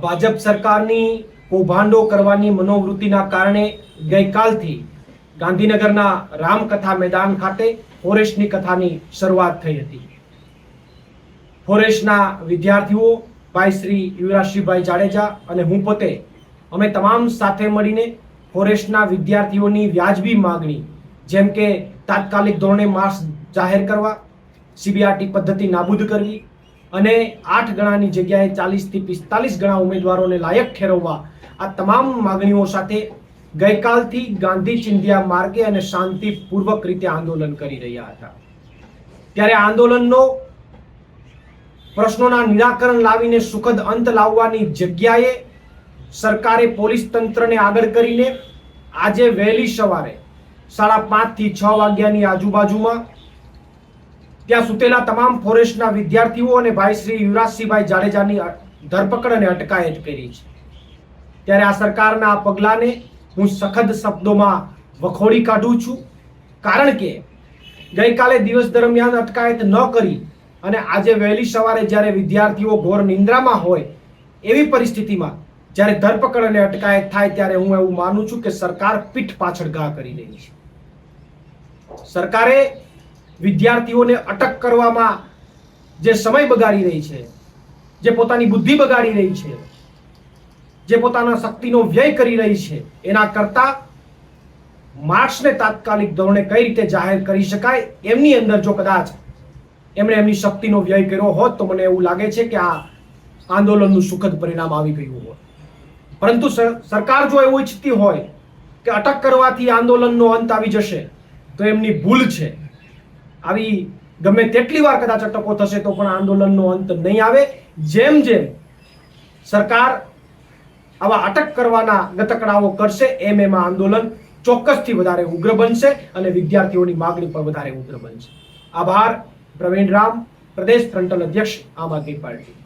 ભાજપ સરકારની કૌભાંડો કરવાની મનોવૃત્તિના કારણે ગઈકાલથી ગાંધીનગરના રામકથા મેદાન ખાતે ફોરેસ્ટની કથાની શરૂઆત થઈ હતી. ફોરેસ્ટના વિદ્યાર્થીઓ ભાઈ શ્રી યુવરાજશ્રીભાઈ જાડેજા અને હું પોતે અમે તમામ સાથે મળીને ફોરેસ્ટના વિદ્યાર્થીઓની વ્યાજબી માગણી, જેમ કે તાત્કાલિક ધોરણે માર્ક્સ જાહેર કરવા, સીબીઆરટી પદ્ધતિ નાબૂદ કરવી અને આઠ ગણાની જગ્યાએ ચાલીસથી પિસ્તાલીસ ગણા ઉમેદવારોને લાયક ઠેરવવા આ તમામ માગણીઓ સાથે ગઈકાલથી ગાંધી ચિંધ્યા માર્ગે અને શાંતિપૂર્વક રીતે આંદોલન કરી રહ્યા હતા. ત્યારે આંદોલનનો પ્રશ્નોના નિરાકરણ લાવીને સુખદ અંત લાવવાની જગ્યાએ સરકારે પોલીસ તંત્રને આગળ કરીને આજે વહેલી સવારે સાડા પાંચથી છ વાગ્યાની આજુબાજુમાં ત્યાં સુતેલા તમામ ફોરેસ્ટના વિદ્યાર્થીઓ અને ભાઈ શ્રી યુવરાજસિંહભાઈ જાડેજાની ધરપકડ અને અટકાયત કરી છે. ત્યારે આ સરકારના આ પગલાંને હું સખત શબ્દોમાં વખોડી કાઢું છું. કારણ કે ગઈકાલે દિવસ દરમિયાન અટકાયત ન કરી અને આજે વહેલી સવારે જ્યારે વિદ્યાર્થીઓ ઘોર નિંદ્રામાં હોય એવી પરિસ્થિતિમાં જ્યારે ધરપકડ અને અટકાયત થાય ત્યારે હું એવું માનું છું કે સરકાર પીઠ પાછળ ઘા કરી રહી છે. સરકારે વિદ્યાર્થીઓને અટક કરવામાં જે સમય બગાડી રહી છે, જે પોતાની બુદ્ધિ બગાડી રહી છે, જે પોતાના શક્તિનો વ્યય કરી રહી છે, એના કરતા માર્ક્સને તાત્કાલિક ધોરણે કઈ રીતે જાહેર કરી શકાય, એમની અંદર જો કદાચ એમણે એમની શક્તિનો વ્યય કર્યો હોત, તો મને એવું લાગે છે કે આ આંદોલનનું સુખદ પરિણામ આવી ગયું હોત. પરંતુ સર- સરકાર જો એવું ઈચ્છતી હોય કે અટક કરવાથી આંદોલનનો અંત આવી જશે, તો એમની ભૂલ છે. આવી ગમે તેટલી વાર કદાચ અટકો થશે તો પણ આંદોલનનો અંત નહીં આવે. જેમ જેમ સરકાર આવા અટક કરવાના ગતકડાઓ કરશે, એમ એમાં આંદોલન ચોક્કસથી વધારે ઉગ્ર બનશે અને વિદ્યાર્થીઓની માગણી પણ વધારે ઉગ્ર બનશે. આભાર, પ્રવીણ રામ, પ્રદેશ ફ્રન્ટલ અધ્યક્ષ, આમ આદમી પાર્ટી.